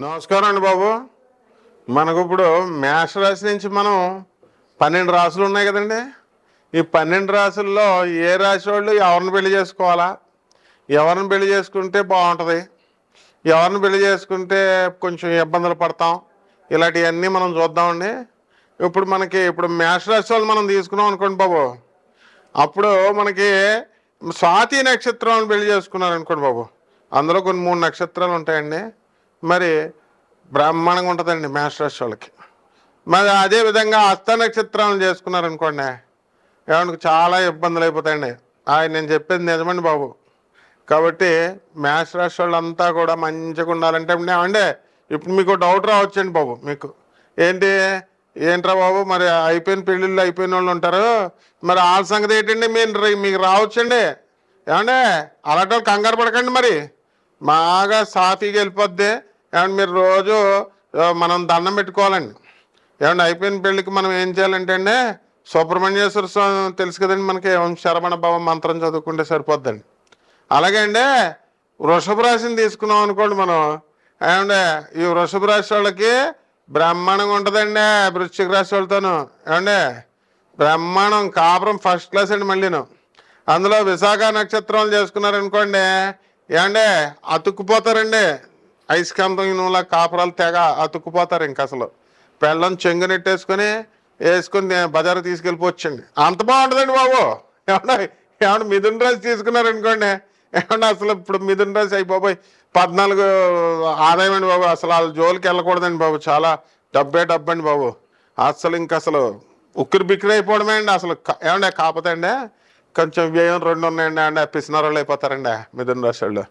నమస్కారం అండి బాబు. మనకు ఇప్పుడు మేష రాశి నుంచి మనం పన్నెండు రాసులు ఉన్నాయి కదండి. ఈ పన్నెండు రాసుల్లో ఏ రాశి వాళ్ళు ఎవరిని పెళ్ళి చేసుకోవాలా? ఎవరిని పెళ్ళి చేసుకుంటే బాగుంటుంది? ఎవరిని పెళ్ళి చేసుకుంటే కొంచెం ఇబ్బందులు పడతాం? ఇలాంటివన్నీ మనం చూద్దామండి. ఇప్పుడు మనకి ఇప్పుడు మేషరాశి వాళ్ళు మనం తీసుకున్నాం అనుకోండి బాబు. అప్పుడు మనకి స్వాతి నక్షత్రం పెళ్ళి చేసుకున్నారు అనుకోండి బాబు. అందులో కొన్ని మూడు నక్షత్రాలు ఉంటాయండి. మరి బ్రాహ్మణంగా ఉంటుందండి మేషరాశి వాళ్ళకి. మరి అదే విధంగా హస్త నక్షత్రాలను చేసుకున్నారనుకోండి చాలా ఇబ్బందులు అయిపోతాయండి. ఆయన నేను చెప్పేది నిజమండి బాబు. కాబట్టి మేషరాశి వాళ్ళంతా కూడా మంచిగా ఉండాలంటే ఏమంటే ఇప్పుడు మీకు డౌట్ రావచ్చండి బాబు మీకు. ఏంటి ఏంట్రా బాబు మరి అయిపోయిన పెళ్ళిళ్ళు అయిపోయిన వాళ్ళు ఉంటారు. మరి వాళ్ళ సంగతి ఏంటండి మీరు మీకు రావచ్చండి. ఏమండే అలాంటి వాళ్ళు కంగారు పడకండి మరి. బాగా సాఫీగా వెళ్ళిపోద్ది. ఏమంటే మీరు రోజు మనం దండం పెట్టుకోవాలండి. ఏమంటే అయిపోయిన పెళ్ళికి మనం ఏం చేయాలంటే అండి సుబ్రహ్మణ్యేశ్వర స్వామి తెలుసు కదండి మనకి ఓం శరవణ భవ మంత్రం చదువుకుంటే సరిపోద్దండి. అలాగే అండి వృషభ రాశిని తీసుకున్నాం అనుకోండి మనం. ఏమంటే ఈ వృషభ రాశి వాళ్ళకి బ్రహ్మాండంగా ఉంటుందండి వృశ్చిక రాశి వాళ్ళతోను. ఏమండి బ్రహ్మాండం కాపురం ఫస్ట్ క్లాస్ అండి మళ్ళీను. అందులో విశాఖ నక్షత్రం చేసుకున్నారనుకోండి ఏమండి? అతుక్కుపోతారండి. ఐస్కాంతం నూనె కాపురాలు తెగ అతుక్కుపోతారు ఇంక అసలు. పెళ్ళం చెంగు నెట్టేసుకొని వేసుకొని బజారు తీసుకెళ్ళిపోవచ్చండి అంత బాగుంటుందండి బాబు. ఏమన్నా ఏమన్నా మిథున్ రాజు తీసుకున్నారనుకోండి ఏమన్నా అసలు ఇప్పుడు మిథున్ రాశి అయిపోయి పద్నాలుగు ఆదాయం అండి బాబు. అసలు వాళ్ళ జోలికి వెళ్ళకూడదండి బాబు. చాలా డబ్బే డబ్బండి బాబు. అసలు ఇంక అసలు ఉక్కిరి బిక్కిరి అయిపోవడమే అండి అసలు. క- కాకపోతే అండి కొంచెం వ్యయం రెండు ఉన్నాయండి అండి. పిసినారోళ్ళు అయిపోతారండి మిథున రాశులు.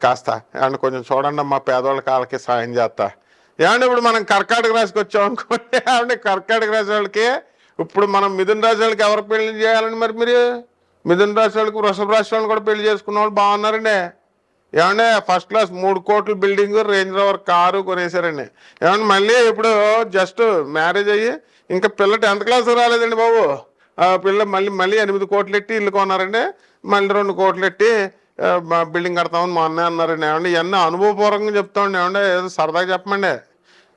కాస్త. అండ్ కొంచెం చూడండి మా పేదవాళ్ళ కాళ్ళకి సాయం చేస్తా. ఏమండి ఇప్పుడు మనం కర్కాటక రాశికి వచ్చాం అనుకోండి ఏమండి కర్కాటక రాశి వాళ్ళకి ఇప్పుడు మనం మిథున రాశి వాళ్ళకి ఎవరు పెళ్ళి చేయాలండి మరి మీరు? మిథున రాశి వాళ్ళకి వృషభ రాశి వాళ్ళని కూడా పెళ్ళి చేసుకున్న వాళ్ళు బాగున్నారండి. ఏమంటే ఫస్ట్ క్లాస్ మూడు కోట్ల బిల్డింగ్ రేంజ్ రోవర్ కారు కొనేసారండి. ఏమన్నా మళ్ళీ ఇప్పుడు జస్ట్ మ్యారేజ్ అయ్యి ఇంకా పిల్ల టెన్త్ క్లాస్ రాలేదండి బాబు. పిల్ల మళ్ళీ మళ్ళీ ఎనిమిది కోట్లు ఎట్టి ఇల్లు కొన్నారండి. మళ్ళీ రెండు కోట్లు ఎట్టి బిల్డింగ్ కడతామని మా అన్నయ్య అన్నారండి. ఏమండి ఇవన్నీ అనుభవపూర్వకంగా చెప్తామండి. ఏమంటే ఏదో సరదాగా చెప్పమండి.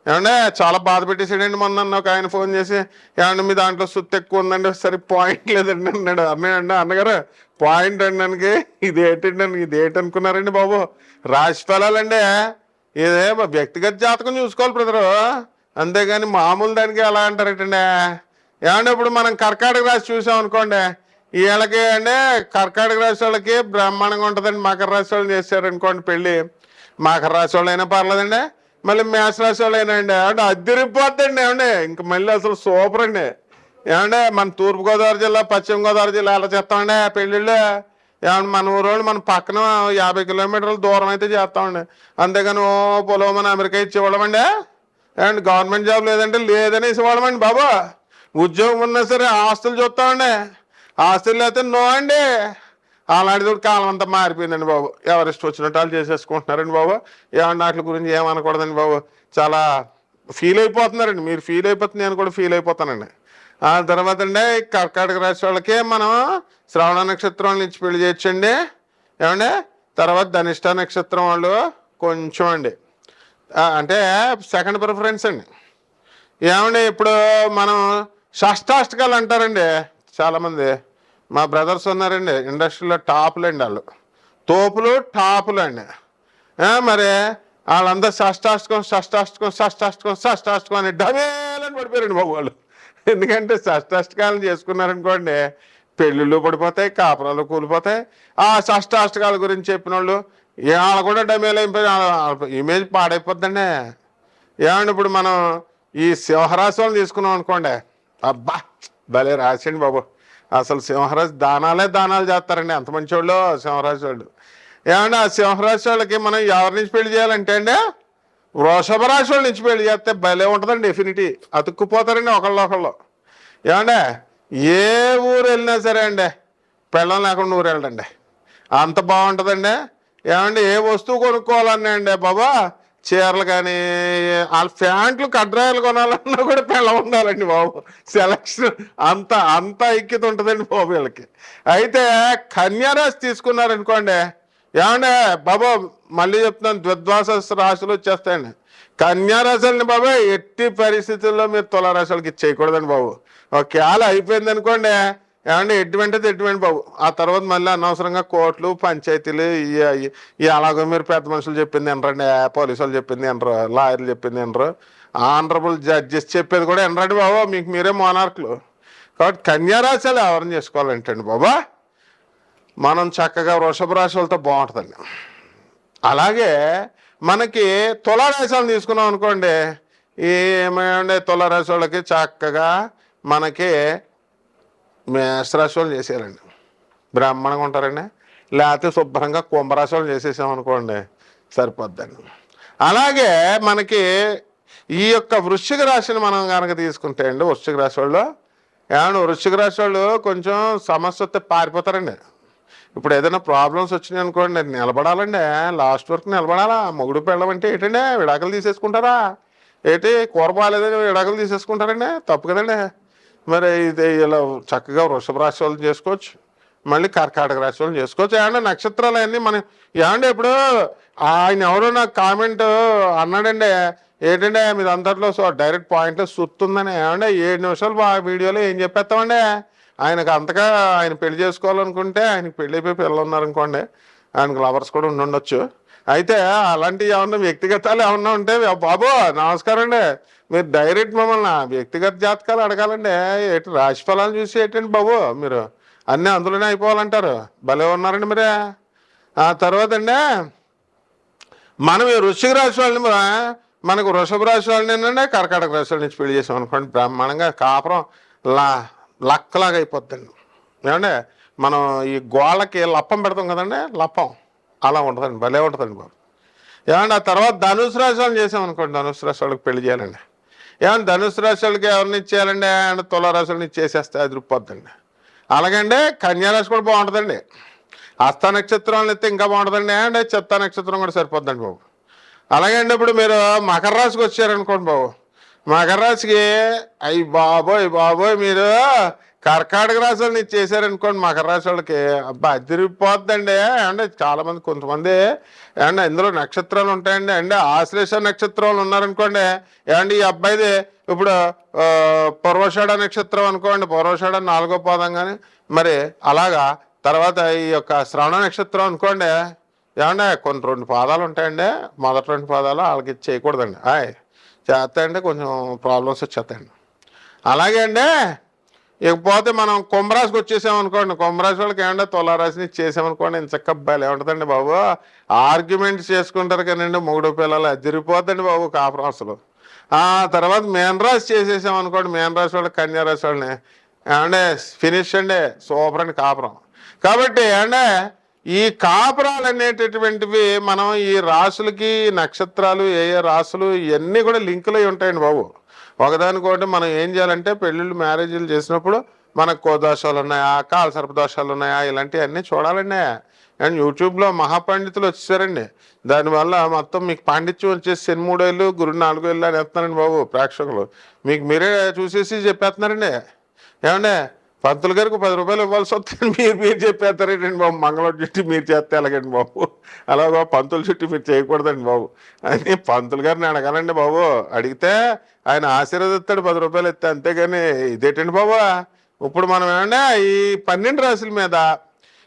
ఏమండే చాలా బాధ పెట్టేసాడండి మొన్న అన్న ఒక ఆయన ఫోన్ చేసి. ఏమండి మీ దాంట్లో సుత్తు ఎక్కువ ఉందండి. ఒకసారి పాయింట్ లేదండి అన్నాడు. అన్నయ్యండి అన్నగారు పాయింట్ అండి ఇది ఏంటండి ఇది ఏంటనుకున్నారండి బాబు? రాశి ఫలాలండి ఇదే వ్యక్తిగత జాతకం చూసుకోవాలి బ్రదరు. అంతేగాని మామూలు దానికి ఎలా అంటారటండి? ఏమంటే ఇప్పుడు మనం కర్కాటక రాశి చూసాం అనుకోండి వీళ్ళకి అంటే కర్కాటక రాశి వాళ్ళకి బ్రహ్మాండంగా ఉంటుందండి. మకర రాశి వాళ్ళు చేశారు అనుకోండి పెళ్ళి. మకర రాశి వాళ్ళు అయినా పర్లేదండి మళ్ళీ మేష రాశి వాళ్ళు అయినా అండి. అంటే అద్దరిపోద్దండి ఏమండి. ఇంక మళ్ళీ అసలు సూపర్ అండి. ఏమంటే మన తూర్పుగోదావరి జిల్లా పశ్చిమ గోదావరి జిల్లా ఎలా చేస్తామండి పెళ్ళిళ్ళు. ఏమంటే మన ఊరోళ్ళు మన పక్కన యాభై కిలోమీటర్ల దూరం అయితే చేస్తామండి. అంతేగాని ఓ పొలం మన అమెరికా ఇచ్చేవాళ్ళమండి. ఇవ్వడమండి అండ్ గవర్నమెంట్ జాబ్ లేదంటే లేదనేసి ఇచ్చేవాళ్ళమండి బాబా. ఉద్యోగం ఉన్నా సరే ఆస్తులు చూస్తామండి. ఆస్తులు అయితే నో అండి. అలాంటిది కాలం అంతా మారిపోయిందండి బాబు. ఎవరెస్ట్ వచ్చినట్టు వాళ్ళు చేసేసుకుంటున్నారండి బాబు. ఏమన్నా వాటి గురించి ఏమనకూడదండి బాబు. చాలా ఫీల్ అయిపోతున్నారండి. మీరు ఫీల్ అయిపోతుంది నేను కూడా ఫీల్ అయిపోతానండి. ఆ తర్వాత అండి కర్కాటక రాశి వాళ్ళకి మనం శ్రవణ నక్షత్రం నుంచి పెళ్ళి చేయొచ్చండి. ఏమండి? తర్వాత ధనిష్ట నక్షత్రం వాళ్ళు కొంచెం అండి. అంటే సెకండ్ ప్రిఫరెన్స్ అండి. ఏమండి? ఇప్పుడు మనం షష్టాష్టకాలు అంటారండి చాలామంది. మా బ్రదర్స్ ఉన్నారండి ఇండస్ట్రీలో టాపులు అండి వాళ్ళు. తోపులు టాపులు అండి మరి వాళ్ళందరూ షష్టాష్టకం షష్టాష్టకం షష్టాష్టకం షష్టాష్టకం అని డబేలని పడిపోయారండి బాబు వాళ్ళు. ఎందుకంటే షష్టాష్టకాలను చేసుకున్నారనుకోండి పెళ్ళిళ్ళు పడిపోతాయి కాపురాలు కూలిపోతాయి. ఆ షష్టాష్టకాల గురించి చెప్పిన వాళ్ళు వాళ్ళు కూడా డమేలు అయిపోయి ఇమేజ్ పాడైపోద్దండి. ఏమండి ఇప్పుడు మనం ఈ సింహరాశి వాళ్ళని తీసుకున్నాం అనుకోండి అబ్బా భలే రాసండి బాబు. అసలు సింహరాజు దానాలే దానాలు చేస్తారండి. ఎంత మంచి వాళ్ళు వాళ్ళు ఏమండి ఆ సింహరాశి వాళ్ళకి మనం ఎవరి నుంచి పెళ్ళి చేయాలంటే అండి? వృషభ రాశి వాళ్ళ నుంచి పెళ్ళి చేస్తే భలే ఉంటుందండి డెఫినిటీ అతుక్కుపోతారండి ఒకళ్ళు ఒకళ్ళు. ఏమండి ఏ ఊరు వెళ్ళినా సరే అండి పెళ్ళం లేకుండా ఊరు వెళ్ళండి అంత బాగుంటుందండి. ఏమండి ఏ వస్తువు కొనుక్కోవాలన్నా అండి బాబా? చీరలు కానీ వాళ్ళ ప్యాంట్లు కడ్రాయలు కొనాలన్నా కూడా పిల్ల ఉండాలండి బాబు. సెలక్షన్ అంత అంత ఐక్యత ఉంటుందండి బాబు వీళ్ళకి. అయితే కన్యారాశి తీసుకున్నారనుకోండి ఏమండే బాబా మళ్ళీ చెప్తున్నాను ద్విద్వాస రాశులు వచ్చేస్తాయండి. కన్యారాశులని బాబాయ్ ఎట్టి పరిస్థితుల్లో మీరు తులారాశులకి ఇచ్చేయకూడదండి బాబు. ఒకవేళ అయిపోయింది అనుకోండి ఏమంటే ఎటువంటిది ఎటువంటి బాబు. ఆ తర్వాత మళ్ళీ అనవసరంగా కోర్టులు పంచాయతీలు ఇవి- అలాగో మీరు పెద్ద మనుషులు చెప్పింది ఎనరండి పోలీసు వాళ్ళు చెప్పింది ఎనరు లాయర్లు చెప్పింది ఎనరు ఆనరబుల్ జడ్జెస్ చెప్పేది కూడా ఎనరండి బాబు. మీకు మీరే మోనార్కులు. కాబట్టి కన్యారాశాలు ఎవరిని చేసుకోవాలంటండి బాబా? మనం చక్కగా వృషభ రాశులతో బాగుంటుందండి. అలాగే మనకి తులారాశులను తీసుకున్నాం అనుకోండి ఏమైనా తులారాశి వాళ్ళకి? చక్కగా మనకి మేషరాశి వాళ్ళు చేసేయాలండి బ్రాహ్మణంగా ఉంటారండి. లేకపోతే శుభ్రంగా కుంభరాశి వాళ్ళు చేసేసామనుకోండి సరిపోద్దండి. అలాగే మనకి ఈ యొక్క వృశ్చిక రాశిని మనం కనుక తీసుకుంటే అండి వృశ్చిక రాశి వాళ్ళు ఏమన్నా వృశ్చిక రాశి వాళ్ళు కొంచెం సమస్య వస్తే పారిపోతారండి. ఇప్పుడు ఏదైనా ప్రాబ్లమ్స్ వచ్చినాయి అనుకోండి నిలబడాలండి లాస్ట్ వరకు నిలబడాలా మొగుడు పెళ్ళం అంటే ఏంటండి విడాకులు తీసేసుకుంటారా? ఏంటి కూర బాగాలేదని విడాకులు తీసేసుకుంటారండి తప్పు కదండి. మరి ఇది ఇలా చక్కగా వృషభ రాశి వాళ్ళు చేసుకోవచ్చు. మళ్ళీ కర్కాటక రాశి వాళ్ళు చేసుకోవచ్చు. ఏమంటే నక్షత్రాలు అన్నీ మనం ఏమంటే ఇప్పుడు ఆయన ఎవరో నాకు కామెంట్ అన్నాడండి. ఏంటంటే మీరు అందరిలో సో డైరెక్ట్ పాయింట్లో సుత్తుందని. ఏమంటే ఏడు నిమిషాలు ఆ వీడియోలో ఏం చెప్పేస్తామండి? ఆయనకు అంతగా ఆయన పెళ్ళి చేసుకోవాలనుకుంటే ఆయనకి పెళ్ళి అయిపోయి పిల్లలు ఉన్నారనుకోండి. ఆయనకు లవర్స్ కూడా ఉండుండొచ్చు అయితే అలాంటి ఏమన్నా వ్యక్తిగతాలు ఏమన్నా ఉంటే బాబు నమస్కారం అండి మీరు డైరెక్ట్ మమ్మల్ని వ్యక్తిగత జాతకాలు అడగాలండి. ఎటు రాశి ఫలాలు చూసి ఏంటండి బాబు? మీరు అన్నీ అందులోనే అయిపోవాలంటారు. భలే ఉన్నారండి మీరే. ఆ తర్వాత అండి మనం ఈ వృశ్చిక రాశి వాళ్ళని మనకు వృషభ రాశి వాళ్ళని కర్కాటక రాశి వాళ్ళ నుంచి పెళ్ళి చేసాం అనుకోండి బ్రహ్మాండంగా కాపురం లా లక్కలాగా అయిపోద్దండి. ఏమంటే మనం ఈ గోళ్ళకి లప్పం పెడతాం కదండి లప్పం. అలా ఉంటుందండి భలే ఉంటుందండి బాబు. ఏమంటే ఆ తర్వాత ధనుసు రాశి వాళ్ళు చేసామనుకోండి ధనుసు రాశి వాళ్ళకి పెళ్ళి చేయాలండి. ఏమన్నా ధనుసు రాశి వాళ్ళకి ఎవరిని ఇచ్చేయాలండి? అండ్ తులారాశి ఇచ్చేసేస్తే అది రుప్పొద్దండి అలాగండి కన్యారాశి కూడా బాగుంటుందండి. హస్త నక్షత్రం అయితే ఇంకా బాగుంటుందండి. అండ్ చిత్త నక్షత్రం కూడా సరిపోద్దండి బాబు. అలాగే అండి ఇప్పుడు మీరు మకర రాశికి వచ్చారనుకోండి బాబు. మకర రాశికి అయ్యి బాబోయ్ బాబోయ్ మీరు కర్కాటక రాశి వాళ్ళని చేశారనుకోండి మకర రాశి వాళ్ళకి అబ్బా అదిరిపోద్దండి. అంటే చాలా మంది కొంతమంది ఏమంటే ఇందులో నక్షత్రాలు ఉంటాయండి. అంటే ఆశ్లేష నక్షత్రాలు ఉన్నారనుకోండి ఏమండి ఈ అబ్బాయిది ఇప్పుడు పూర్వషాఢ నక్షత్రం అనుకోండి పూర్వషాఢ నాలుగో పాదం కానీ మరి అలాగా తర్వాత ఈ యొక్క శ్రవణ నక్షత్రం అనుకోండి ఏమంటే కొన్ని రెండు పాదాలు ఉంటాయండి. మొదటి రెండు పాదాలు వాళ్ళకి చేయకూడదండి. ఆయ్ చేస్తాయంటే కొంచెం ప్రాబ్లమ్స్ వచ్చేస్తాయండి. అలాగే అండి ఇకపోతే మనం కుంభరాశికి వచ్చేసామనుకోండి కుంభరాశి వాళ్ళకి ఏమంటే తులారాశిని చేసామనుకోండి ఇంత చక్క బలి ఏముంటుందండి బాబు? ఆర్గ్యుమెంట్స్ చేసుకుంటారు కానండి మూడు పిల్లలు అదిరిపోద్దండి బాబు కాపురం అసలు. ఆ తర్వాత మేనరాశి చేసేసామనుకోండి మేనరాశి అనుకోండి కన్యారాశి వాళ్ళని ఏమంటే ఫినిష్ అండి సూపర్ అండి కాపురం. కాబట్టి అంటే ఈ కాపురాలు అనేటటువంటివి మనం ఈ రాసులకి నక్షత్రాలు ఏ ఏ రాసులు ఇవన్నీ కూడా లింకులు అయి ఉంటాయండి బాబు. ఒకదానికోటి మనం ఏం చేయాలంటే పెళ్ళిళ్ళు మ్యారేజీలు చేసినప్పుడు మనకు కో దోషాలు ఉన్నాయా కాల సర్పదోషాలు ఉన్నాయా ఇలాంటివన్నీ చూడాలండి. అండ్ యూట్యూబ్లో మహాపండితులు వచ్చేసారండి. దానివల్ల మొత్తం మీకు పాండిత్యం వచ్చేసి శని మూడేళ్ళు గురు నాలుగేళ్ళు అని వేస్తున్నారండి బాబు ప్రేక్షకులు. మీకు మీరే చూసేసి చెప్పేస్తున్నారండి. ఏమండే? పంతులు గారికి పది రూపాయలు ఇవ్వాల్సి వస్తుంది. మీరు మీరు చెప్పేస్తారేంటండి బాబు మంగళం చుట్టి మీరు చేస్తే ఎలాగండి బాబు? అలాగా పంతుల చుట్టి మీరు చేయకూడదండి బాబు. అని పంతులు గారిని అడగాలండి బాబు. అడిగితే ఆయన ఆశీర్వదిస్తాడు పది రూపాయలు ఇస్తే అంతేగాని ఇదేంటండి బాబు? ఇప్పుడు మనం ఏమంటే ఈ పన్నెండు రాశుల మీద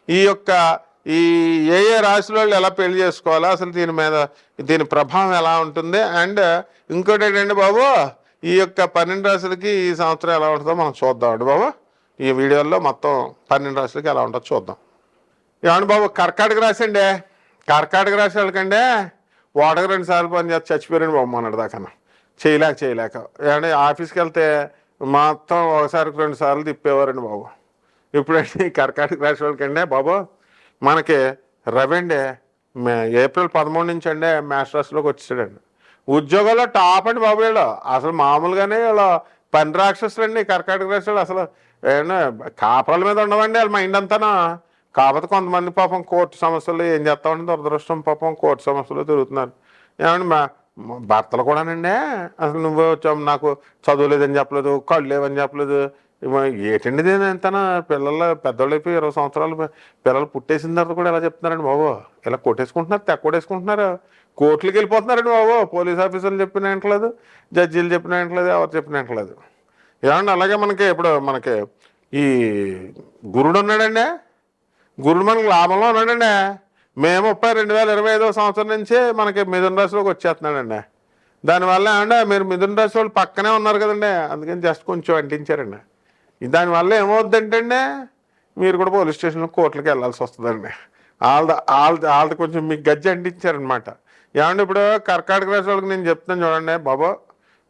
ఈ యొక్క ఈ ఏ ఏ రాశుల వాళ్ళు ఎలా పెళ్ళి చేసుకోవాలో అసలు దీని మీద దీని ప్రభావం ఎలా ఉంటుంది? అండ్ ఇంకోటి ఏంటండి బాబు ఈ యొక్క పన్నెండు రాశులకి ఈ సంవత్సరం ఎలా ఉంటుందో మనం చూద్దామండి బాబు. ఈ వీడియోలో మొత్తం పన్నెండు రాశులకి ఎలా ఉంటుందో చూద్దాం. ఏమండి బాబు కర్కాటక రాశి అండి? కర్కాటక రాశి వాళ్ళకంటే వాటకు రెండు సార్లు పని చేస్తే చచ్చిపోయారండి బాబు మొన్నటి దాకా చేయలేక చేయలేక. ఏమంటే ఆఫీస్కి వెళ్తే మొత్తం ఒకసారి రెండు సార్లు తిప్పేవారండి బాబు. ఇప్పుడండి కర్కాటక రాశి వాళ్ళకండి బాబు మనకి రవి అండి మే- ఏప్రిల్ పదమూడు నుంచి అండి మేష రాశిలోకి వచ్చాడండి ఉద్యోగాల్లో టాప్ అండి బాబు వీళ్ళు. అసలు మామూలుగానే వీళ్ళు పని రాక్షసులండి కర్కాటక రాశి అసలు. ఏమన్నా కాపురాల మీద ఉండవండి వాళ్ళ మైండ్ అంతానా? కాకపోతే కొంతమంది పాపం కోర్టు సమస్యలు ఏం చేస్తామండి దురదృష్టం పాపం కోర్టు సమస్యలు తిరుగుతున్నారు. ఏమండి మా భర్తలు కూడానండి అసలు నువ్వు నాకు చదువు లేదని చెప్పలేదు కళ్ళు లేవని చెప్పలేదు. ఏటండి ఏంటండి ఎంతనా? పిల్లలు పెద్దోళ్ళు అయిపోయి ఇరవై సంవత్సరాలు పిల్లలు పుట్టేసిన తర్వాత కూడా ఇలా చెప్తున్నారండి బాబు. ఇలా కొట్టేసుకుంటున్నారు తెగ కొట్టేసుకుంటున్నారు. కోర్టులకు వెళ్ళిపోతున్నారండి బాబు. పోలీస్ ఆఫీసర్లు చెప్పిన ఏంటలేదు జడ్జీలు చెప్పిన ఏంటలేదు ఎవరు చెప్పిన ఏంటలేదు ఏమండి అలాగే మనకి ఇప్పుడు మనకి ఈ గురుడు ఉన్నాడండి. గురుడు మనకి లాభంలో ఉన్నాడండి. మేము ముప్పై రెండు వేల ఇరవై ఐదో సంవత్సరం నుంచే మనకి మిథున రాశిలోకి వచ్చేస్తున్నాడండి. దానివల్ల ఏమంటే మీరు మిథున రాశి వాళ్ళు పక్కనే ఉన్నారు కదండి. అందుకని జస్ట్ కొంచెం అంటించారండి. దానివల్ల ఏమవుద్దంటే మీరు కూడా పోలీస్ స్టేషన్లో కోర్టులకు వెళ్ళాల్సి వస్తుందండి. వాళ్ళ వాళ్ళ వాళ్ళది కొంచెం మీకు గజ్జి అంటించారనమాట ఏమంటే ఇప్పుడు కర్కాటక రాశి వాళ్ళకి నేను చెప్తాను చూడండి బాబు.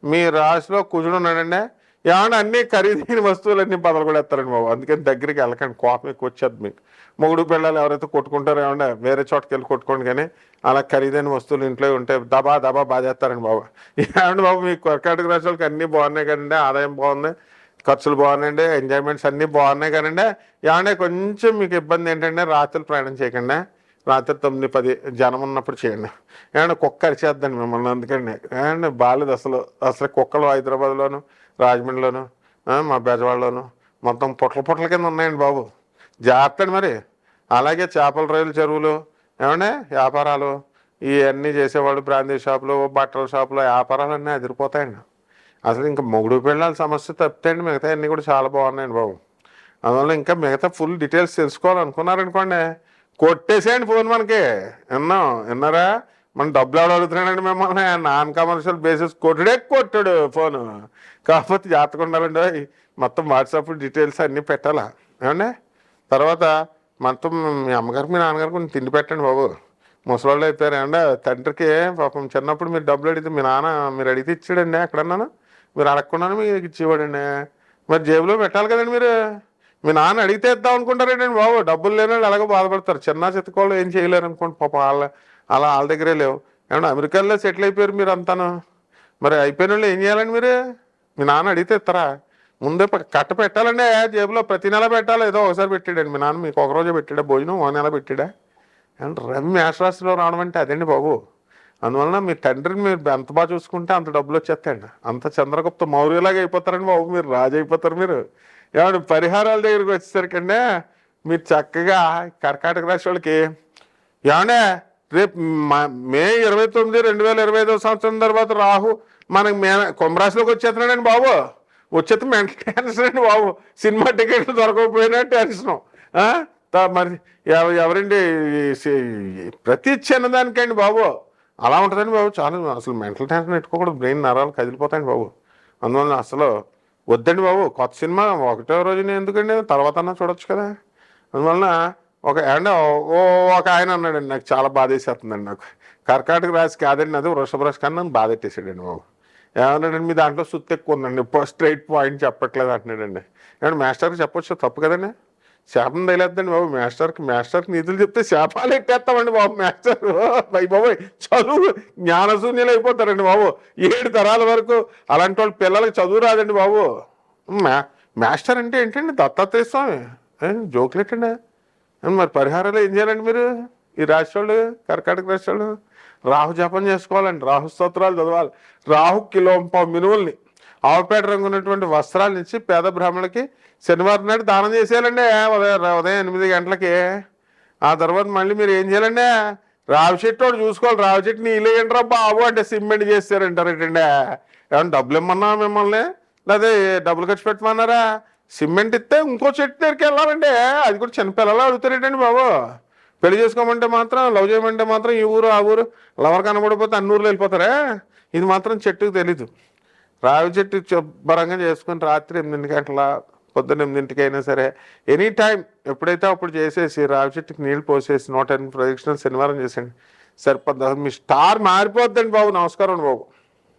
మీ రాశిలో కుజుడు ఉన్నాడండి. ఏమన్నా అన్ని ఖరీదైన వస్తువులన్నీ బదలు కూడా ఎత్తారండి బాబు. అందుకని దగ్గరికి వెళ్ళకండి. కోపం ఎక్కువ వచ్చేది మీకు. మొగుడు పిల్లలు ఎవరైతే కొట్టుకుంటారో ఏమన్నా వేరే చోటుకి వెళ్ళి కొట్టుకోండి కానీ అలా ఖరీదైన వస్తువులు ఇంట్లో ఉంటే దబా దబా బాధేస్తారండి బాబు. ఏమండి బాబు మీ కర్కాటక రాశి వాళ్ళకి అన్నీ బాగున్నాయి కదండి. ఆదాయం బాగుంది ఖర్చులు బాగున్నాయండి ఎంజాయ్మెంట్స్ అన్నీ బాగున్నాయి కదండి. ఏమంటే కొంచెం మీకు ఇబ్బంది ఏంటంటే రాత్రులు ప్రయాణం చేయకండి. రాత్రి తొమ్మిది పది జనం ఉన్నప్పుడు చేయండి. ఏమంటే కుక్క అరిచేద్దండి మిమ్మల్ని అందుకండి ఏమంటే బాగాలేదు అసలు అసలు కుక్కలు హైదరాబాద్లోను రాజమండ్రిలోను మా బెజవాడలోను మొత్తం పుట్ల పుట్ల కింద ఉన్నాయండి బాబు. జాగ్రత్త అండి మరి. అలాగే చేపల రొయ్యలు చెరువులు ఏమంటే వ్యాపారాలు ఇవన్నీ చేసేవాళ్ళు బ్రాందీ షాపులు బట్టల షాపులు వ్యాపారాలు అన్నీ అదిరిపోతాయండి. అసలు ఇంకా మొగుడు పెళ్ళాల సమస్య తప్పితేండి మిగతా అన్నీ కూడా చాలా బాగున్నాయండి బాబు. అందువల్ల ఇంకా మిగతా ఫుల్ డీటెయిల్స్ తెలుసుకోవాలనుకున్నారనుకోండి కొట్టేసేయండి ఫోన్ మనకి. విన్నాం? విన్నారా? మన డబ్బులు ఎవడు అడుగుతున్నాడండి మిమ్మల్ని? నాన్ కమర్షియల్ బేసిస్ కొట్టుడే కొట్టాడు ఫోన్. కాకపోతే జాగ్రత్తగా ఉండాలండి. మొత్తం వాట్సాప్ డీటెయిల్స్ అన్నీ పెట్టాలా? ఏమండి? తర్వాత మొత్తం మీ అమ్మగారికి మీ నాన్నగారికి కొంచెం తిండి పెట్టండి బాబు. ముసలాళ్ళు అయిపోయారు. ఏమంటే తండ్రికి పాపం చిన్నప్పుడు మీరు డబ్బులు అడిగితే మీ నాన్న మీరు అడిగితే ఇచ్చాడండి ఎక్కడన్నాను? మీరు అడగకుండానే మీకు ఇచ్చేవాడండి. మరి జేబులో పెట్టాలి కదండి మీరు? మీ నాన్న అడిగితే ఇద్దాం అనుకుంటారేంటండి బాబు. డబ్బులు లేని వాళ్ళు అలాగే బాధపడతారు. చిన్న చిత్తకోళ్ళు ఏం చేయలేరు అనుకోండి. పాప వాళ్ళ అలా వాళ్ళ దగ్గరే లేవు. ఏమన్నా అమెరికాలో సెటిల్ అయిపోయారు మీరు అంతాను? మరి అయిపోయిన వాళ్ళు ఏం చేయాలండి మీరు? మీ నాన్న అడిగితే ఇస్తారా ముందే కట్ట పెట్టాలండి. జేబులో ప్రతి నెల పెట్టాలి. ఏదో ఒకసారి పెట్టాడండి. మీ నాన్న మీకు ఒకరోజే పెట్టాడా భోజనం? ఒక నెల పెట్టాడా? అండ్ రవి మేషరాశిలో రావడం అంటే అదండి బాబు? అందువలన మీ తండ్రిని మీరు ఎంత బాగా చూసుకుంటే అంత డబ్బులు వచ్చేస్తాయండి. అంత చంద్రగుప్త మౌర్యలాగా అయిపోతారండి బాబు మీరు. రాజు అయిపోతారు మీరు. ఏమంటే పరిహారాల దగ్గరికి వచ్చేసరికండి మీరు చక్కగా కర్కాటక రాశి వాళ్ళకి ఏమండే రేపు మే ఇరవై తొమ్మిది రెండు వేల ఇరవై ఐదో సంవత్సరం తర్వాత రాహు మనకి మే కుంభరాశిలోకి వచ్చేస్తున్నాడండి బాబు. వచ్చేస్తే మెంటల్ టెన్షన్ అండి బాబు. సినిమా టికెట్లు దొరకకపోయినా టెన్షన్. మరి ఎవరండి ప్రతి చిన్నదానికండి బాబు. అలా ఉంటుందండి బాబు. చాలా అసలు మెంటల్ టెన్షన్ పెట్టుకోకూడదు. బ్రెయిన్ నరాలు కదిలిపోతాయండి బాబు. అందువల్ల అసలు వద్దండి బాబు కొత్త సినిమా ఒకటో రోజున ఎందుకండి? తర్వాత అన్నా చూడొచ్చు కదా. అందువలన ఒక అండ్ ఓ ఒక ఆయన అన్నాడండి నాకు చాలా బాధేసేస్తుందండి నాకు. కర్కాటక రాశి కాదండి అది వృషభ రాశి కానీ నన్ను బాధెట్టేసాడండి బాబు. ఏమన్నాడండి మీ దాంట్లో సుత్తు ఎక్కువ ఉందండి స్ట్రైట్ పాయింట్ చెప్పట్లేదు అంటున్నాడండి. ఏమంటే మాస్టర్కి చెప్పొచ్చు? తప్పు కదండి. శాపం తగిలేద్దండి బాబు. మాస్టర్కి మాస్టర్కి నిధులు చెప్తే శాపాలు ఎట్టేస్తామండి బాబు మాస్టర్. అయ్యి బాబు చదువు జ్ఞానశూన్యులు అయిపోతారండి బాబు. ఏడు తరాల వరకు అలాంటి వాళ్ళు పిల్లలకి చదువు రాదండి బాబు. మా మాస్టర్ అంటే ఏంటండి? దత్తాత్రేయ స్వామి. జోకులేటండి మరి పరిహారాలు ఏం చేయాలండి మీరు? ఈ రాశి వాళ్ళు కర్కాటక రాశి వాళ్ళు రాహు జపం చేసుకోవాలండి. రాహు స్తోత్రాలు చదవాలి. రాహు కిలోంప మినువుల్ని ఆవుపేట రంగు ఉన్నటువంటి వస్త్రాలు ఇచ్చి పేద బ్రాహ్మణులకి శనివారం నాడు దానం చేసేయాలండి ఉదయం ఉదయం ఎనిమిది గంటలకి. ఆ తర్వాత మళ్ళీ మీరు ఏం చేయాలండి? రావి చెట్టు వాడు చూసుకోవాలి. రావి చెట్టు నీళ్ళు ఏంట్రా బాబు అంటే సిమెంట్ చేస్తారంటారేటండి ఏమన్నా డబ్బులు ఇమ్మన్నా మిమ్మల్ని? లేదా డబ్బులు ఖర్చు పెట్టమన్నారా? సిమెంట్ ఇస్తే ఇంకో చెట్టు దగ్గరికి వెళ్ళాలండి. అది కూడా చిన్నపిల్లలు అడుగుతారేటండి బాబు? పెళ్ళి చేసుకోమంటే మాత్రం లవ్ చేయమంటే మాత్రం ఈ ఊరు ఆ ఊరు. లవర్ కనబడిపోతే అన్ని ఊర్లు వెళ్ళిపోతారా? ఇది మాత్రం చెట్టుకు తెలీదు. రావి చెట్టు శుభ్రంగా చేసుకుని రాత్రి ఎనిమిది గంటల పొద్దున్న ఎనిమిదింటికి అయినా సరే ఎనీ టైం ఎప్పుడైతే అప్పుడు చేసేసి రావి చెట్టుకి నీళ్ళు పోసేసి నూట ఎనిమిది ప్రదక్షిణలు శనివారం చేసేయండి. సరిపోద్ది? మీ స్టార్ మారిపోద్దండి బాబు నమస్కారం బాబు.